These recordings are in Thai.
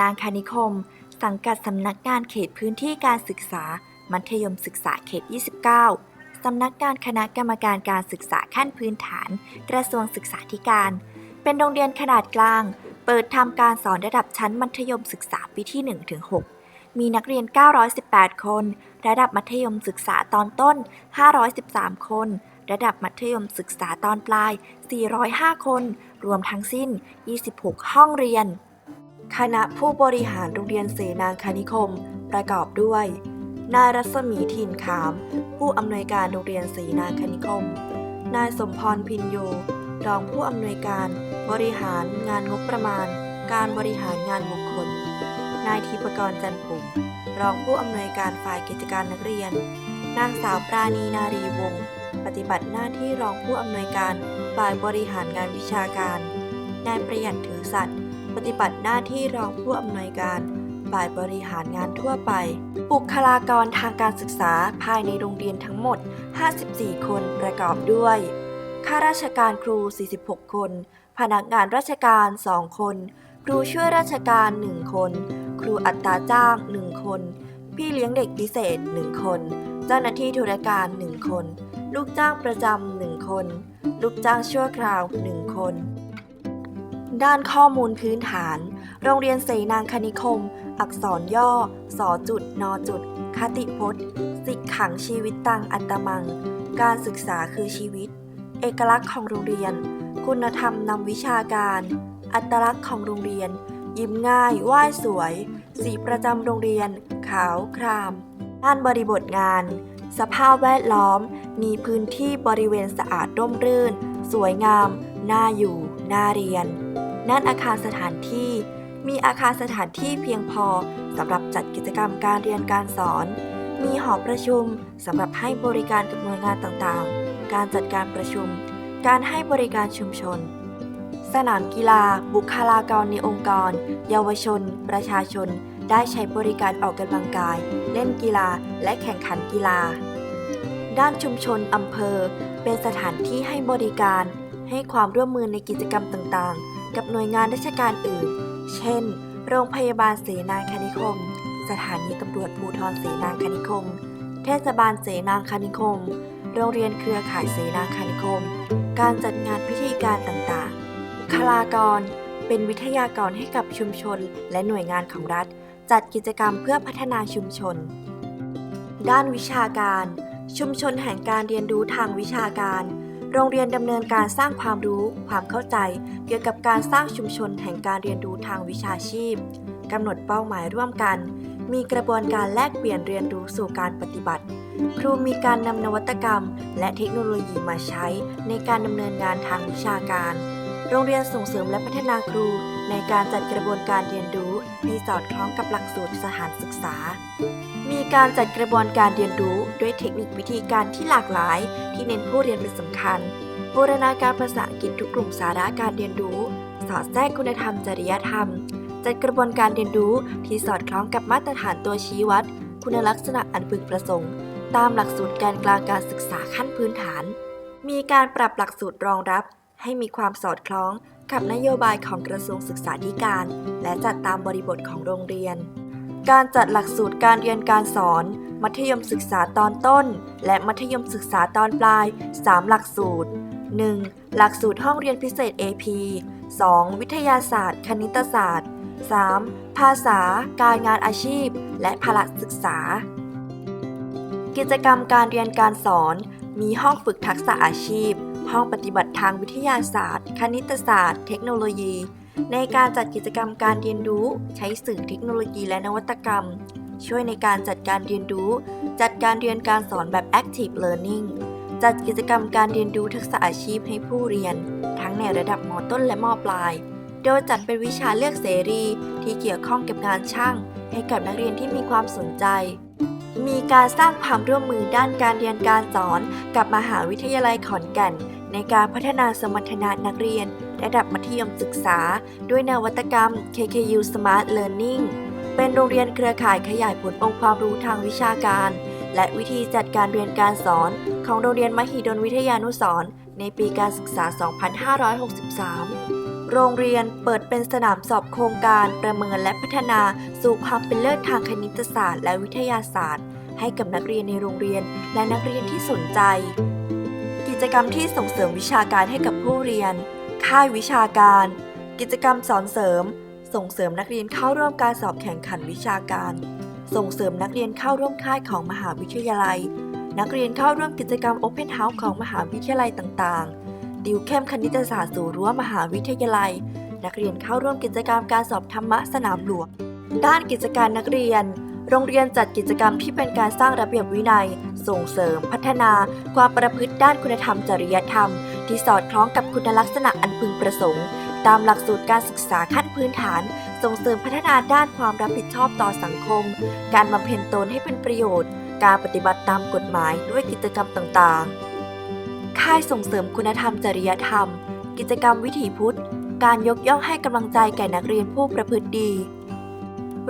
นางคณิคม สังกัดสำนักงานเขตพื้นที่การศึกษา มัธยมศึกษาเขต 29 สำนักงานคณะกรรมการการศึกษาขั้นพื้นฐาน กระทรวงศึกษาธิการ เป็นโรงเรียนขนาดกลาง เปิดทำการสอนระดับชั้นมัธยมศึกษาปีที่ 1-6 มีนักเรียน 918 คน ระดับมัธยมศึกษาตอนต้น 513 คน ระดับมัธยมศึกษาตอนปลาย 405 คน รวมทั้งสิ้น 26 ห้องเรียน คณะผู้บริหารโรงเรียนเสนางคณิคม ประกอบด้วย นายรัศมีถิ่นขาม ผู้อำนวยการโรงเรียนเสนางคณิคม นายสมพรพินโย รองผู้อำนวยการ บริหารงานงบประมาณ การบริหารงานบุคคล นายทิพกรจันปุ่มรองผู้อำนวยการฝ่ายกิจการนักเรียน นางสาวปราณีนารีวงศ์ปฏิบัติหน้าที่รองผู้อำนวยการฝ่ายบริหารงานวิชาการ นายประหยัดถือสัตย์ ปฏิบัติหน้าที่รองผู้อำนวยการฝ่ายบริหารงานทั่วไป บุคลากรทางการศึกษาภายในโรงเรียนทั้งหมด 54 คนประกอบด้วย ข้าราชการครู 46 คน พนักงานราชการ 2 คน ครูช่วยราชการ 1 คน ครูอัตราจ้าง 1 คน พี่เลี้ยงเด็กพิเศษ 1 คน เจ้าหน้าที่ธุรการ 1 คน ลูกจ้างประจำหนึ่งคน ลูกจ้างชั่วคราว 1 คน ด้านข้อมูลพื้นฐาน โรงเรียนเสนางคณิคม อักษรย่อ สอจุด นอจุด คติพจน์ สิกขังชีวิตตังอัตมัง การศึกษาคือชีวิต เอกลักษณ์ของโรงเรียน คุณธรรมนำวิชาการ อัตลักษณ์ของโรงเรียน ยิ้มง่ายไหว้สวย สีประจำโรงเรียน ขาวคราม ด้านบริบทงาน สภาพแวดล้อม มีพื้นที่บริเวณสะอาดร่มรื่น สวยงาม น่าอยู่ น่าเรียน ด้านอาคารสถานที่ มีอาคารสถานที่เพียงพอสำหรับจัดกิจกรรมการเรียนการสอน มีหอประชุมสำหรับให้บริการกับหน่วยงานต่างๆ การจัดการประชุม การให้บริการชุมชน สนามกีฬา บุคลากรในองค์กร เยาวชน ประชาชน ได้ใช้บริการออกกำลังกาย เล่นกีฬา และแข่งขันกีฬา ด้านชุมชนอำเภอ เป็นสถานที่ให้บริการให้ความร่วมมือในกิจกรรมต่างๆ กับหน่วยงานราชการอื่น เช่น โรงพยาบาลเสนางคณิคม สถานีตำรวจภูธรเสนางคณิคม เทศบาลเสนางคณิคม โรงเรียนเครือข่ายเสนางคณิคม การจัดงานพิธีการต่างๆ บุคลากร เป็นวิทยากรให้กับชุมชนและหน่วยงานของรัฐ จัดกิจกรรมเพื่อพัฒนาชุมชน ด้านวิชาการ ชุมชนแห่งการเรียนรู้ทางวิชาการ โรงเรียนดำเนินการสร้างความรู้ ความเข้าใจ เกี่ยวกับการสร้างชุมชนแห่งการเรียนรู้ทางวิชาชีพกำหนดเป้าหมายร่วมกัน มีกระบวนการแลกเปลี่ยนเรียนรู้สู่การปฏิบัติ ครูมีการนำนวัตกรรม และเทคโนโลยีมาใช้ในการดำเนินงานทางวิชาการ โรงเรียนส่งเสริมและพัฒนาครูในการจัดกระบวนการเรียนรู้ให้สอดคล้องกับหลักสูตรสถานศึกษา มีการจัดกระบวนการเรียนรู้ด้วยเทคนิควิธีการที่หลากหลาย ที่เน้นผู้เรียนเป็นสำคัญ บูรณาการภาษาอังกฤษทุกกลุ่มสาระการเรียนรู้ สอดแทรกคุณธรรมจริยธรรม จัดกระบวนการเรียนรู้ที่สอดคล้องกับมาตรฐานตัวชี้วัด คุณลักษณะอันพึงประสงค์ ตามหลักสูตรการกลางการศึกษาขั้นพื้นฐาน มีการปรับหลักสูตรรองรับ ให้มีความสอดคล้องกับนโยบายของกระทรวงศึกษาธิการ และจัดตามบริบทของโรงเรียน การจัดหลักสูตรการเรียนการสอน มัธยมศึกษาตอนต้น และมัธยมศึกษาตอนปลาย 3 หลักสูตร 1. หลักสูตรห้องเรียนพิเศษ AP 2. วิทยาศาสตร์ คณิตศาสตร์ 3. ภาษา การงานอาชีพ และพละศึกษา กิจกรรมการเรียนการสอน มีห้องฝึกทักษะอาชีพ ห้องปฏิบัติทางวิทยาศาสตร์ คณิตศาสตร์ เทคโนโลยี ในการจัดกิจกรรมการเรียนรู้ ใช้สื่อเทคโนโลยีและนวัตกรรม ช่วยในการจัดการเรียนรู้ จัดการเรียนการสอนแบบ active learning จัดกิจกรรมการเรียนรู้ทักษะอาชีพให้ผู้เรียน ทั้งในระดับมต้นและมปลาย โดยจัดเป็นวิชาเลือกเสรีที่เกี่ยวข้องกับงานช่าง ให้กับนักเรียนที่มีความสนใจ มีการสร้างความร่วมมือด้านการเรียนการสอน กับมหาวิทยาลัยขอนแก่น ในการพัฒนาสมรรถนะนักเรียน ระดับมัธยมศึกษา ด้วยนวัตกรรม KKU Smart Learning เป็นโรงเรียนเครือข่ายขยายผลองค์ความรู้ทางวิชาการ และวิธีจัดการเรียนการสอน ของโรงเรียนมหิดลวิทยานุสรณ์ในปีการศึกษา 2563โรงเรียนเปิดเป็นสนามสอบโครงการประเมินและพัฒนาสู่ความเป็นเลิศทางคณิตศาสตร์และวิทยาศาสตร์ ให้กับนักเรียนในโรงเรียนและนักเรียนที่สนใจ กิจกรรมที่ส่งเสริมวิชาการให้กับผู้เรียน ค่ายวิชาการ กิจกรรมสอนเสริม ส่งเสริมนักเรียนเข้าร่วมการสอบแข่งขันวิชาการ ส่งเสริมนักเรียนเข้าร่วมค่ายของมหาวิทยาลัย นักเรียนเข้าร่วมกิจกรรม Open House ของมหาวิทยาลัยต่างๆติวเข้มคณิตศาสตร์สู่รั้วมหาวิทยาลัย นักเรียนเข้าร่วมกิจกรรมการสอบธรรมะสนามหลวงด้านกิจการนักเรียน โรงเรียนจัดกิจกรรมที่เป็นการสร้างระเบียบวินัย ส่งเสริม พัฒนา ความประพฤติด้านคุณธรรมจริยธรรม ที่สอดคล้องกับคุณลักษณะอันพึงประสงค์ ตามหลักสูตรการศึกษาขั้นพื้นฐาน ส่งเสริมพัฒนาด้านความรับผิดชอบต่อสังคม การบำเพ็ญตนให้เป็นประโยชน์ การปฏิบัติตามกฎหมายด้วยกิจกรรมต่างๆ ค่ายส่งเสริมคุณธรรมจริยธรรม กิจกรรมวิถีพุทธ การยกย่องให้กำลังใจแก่นักเรียนผู้ประพฤติดี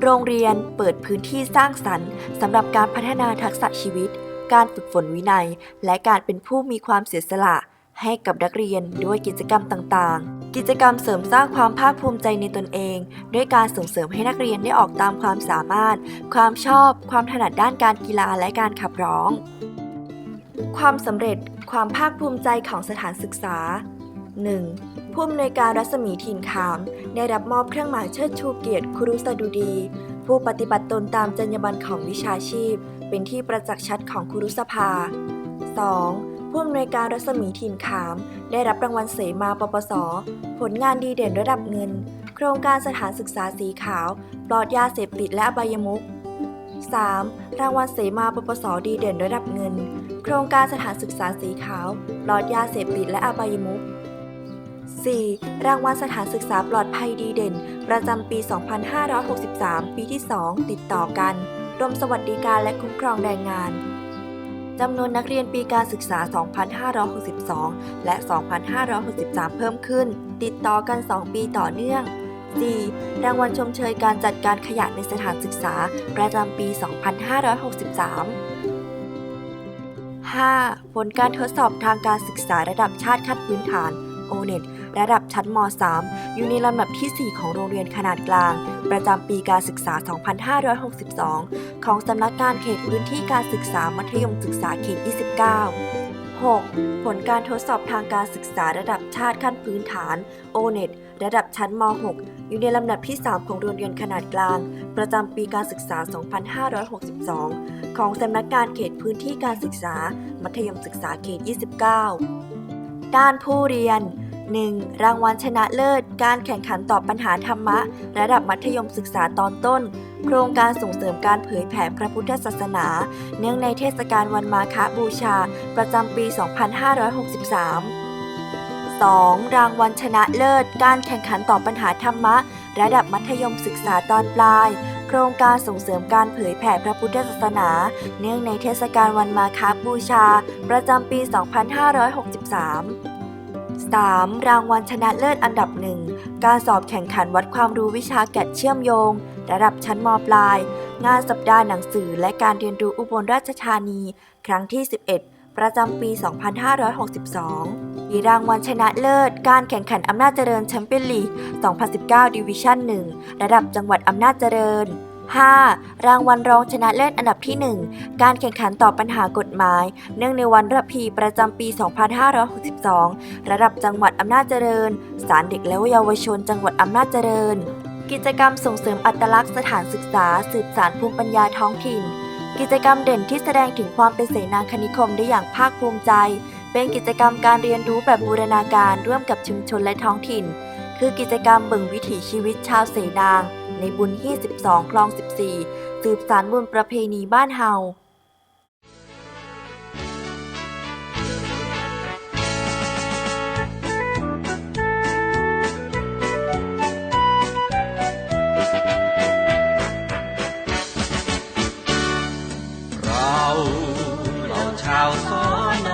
โรงเรียนเปิดพื้นที่สร้างสรรค์สำหรับการพัฒนาทักษะชีวิต การฝึกฝนวินัย และการเป็นผู้มีความเสียสละ ให้กับนักเรียนด้วยกิจกรรมต่างๆ กิจกรรมเสริมสร้างความภาคภูมิใจในตนเอง ด้วยการส่งเสริมให้นักเรียนได้ออกตามความสามารถ ความชอบ ความถนัดด้านการกีฬาและการขับร้อง ความสำเร็จ ความภาคภูมิใจของสถานศึกษา 1. ผู้อำนวยการรัศมีถิ่นขามได้รับมอบเครื่องหมายเชิดชูเกียรติครุสดุดี ผู้ปฏิบัติตนตามจรรยาบรรณของวิชาชีพ เป็นที่ประจักษ์ชัดของครุสภา 2. ผู้อำนวยการรัศมีถิ่นขาม ได้รับรางวัลเสมาปปส ผลงานดีเด่นระดับเงิน โครงการสถานศึกษาสีขาวปลอดยาเสพติดและอบายมุข 3. รางวัลเสมาปปสดีเด่นระดับเงิน โครงการสถานศึกษาสีขาวปลอดยาเสพติดและอบายมุข 4. รางวัลสถานศึกษาปลอดภัยดีเด่น ประจำปี 2563 ปีที่ 2 ติดต่อกันกรมสวัสดิการและคุ้มครองแรงงานจำนวนนักเรียนปีการศึกษา 2562 และ 2563 เพิ่มขึ้น ติดต่อกัน 2 ปีต่อเนื่อง 4. รางวัลชมเชยการจัดการขยะในสถานศึกษา ประจำปี 2563 5. ผลการทดสอบทางการศึกษาระดับชาติขั้นพื้นฐาน o n e t ระดับชั้นม .3 อยู่ในลำดับที่ 4 ของโรงเรียนขนาดกลาง ประจำปีการศึกษา 2562 ของสำนักงานเขตพื้นที่การศึกษามัธยมศึกษาเขต 29 6. ผลการทดสอบทางการศึกษาระดับชาติขั้นพื้นฐาน o n e t ระดับชั้นม .6 อยู่ในลำดับที่ 3 ของโรงเรียนขนาดกลาง ประจำปีการศึกษา 2562 ของสำนักงานเขตพื้นที่การศึกษา มัธยมศึกษาเขต 29 ด้านผู้เรียน 1. รางวัลชนะเลิศ การแข่งขันตอบปัญหาธรรมะ ระดับมัธยมศึกษาตอนต้น โครงการส่งเสริมการเผยแผ่พระพุทธศาสนา เนื่องในเทศกาลวันมาฆบูชา ประจำปี 2563 2. รางวัลชนะเลิศ การแข่งขันตอบปัญหาธรรมะ ระดับมัธยมศึกษาตอนปลาย โครงการส่งเสริมการเผยแผ่พระพุทธศาสนา เนื่องในเทศกาลวันมาฆบูชา ประจำปี 2563 3. รางวัลชนะเลิศอันดับหนึ่ง การสอบแข่งขันวัดความรู้วิชาแกะเชื่อมโยง ระดับชั้นมปลาย งานสัปดาห์หนังสือและการเรียนรู้อุบลราชธานี ครั้งที่ 11 ประจำปี 2562 มีรางวัลชนะเลิศ การแข่งขันอำนาจเจริญแชมเปี้ยนลีก 2019 ดิวิชั่น 1 ระดับจังหวัดอำนาจเจริญ 5. รางวัลรองชนะเลิศอันดับที่ 1 การแข่งขันตอบปัญหากฎหมาย เนื่องในวันระพีประจำปี 2562 ระดับจังหวัดอำนาจเจริญศาลเด็กและเยาวชนจังหวัดอำนาจเจริญ กิจกรรมส่งเสริมอัตลักษณ์สถานศึกษา สืบสานภูมิปัญญาท้องถิ่น กิจกรรมเด่นที่แสดงถึงความเป็นเสนาคณิคมได้อย่างภาคภูมิใจ เป็นกิจกรรมการเรียนรู้แบบบูรณาการร่วมกับชุมชนและท้องถิ่น คือกิจกรรมบิ่งวิถีชีวิตชาวเสนาง ในบุญที่ 12 คลอง 14 สืบสารบุญประเพณีบ้านเฮาเราเราชาวสอน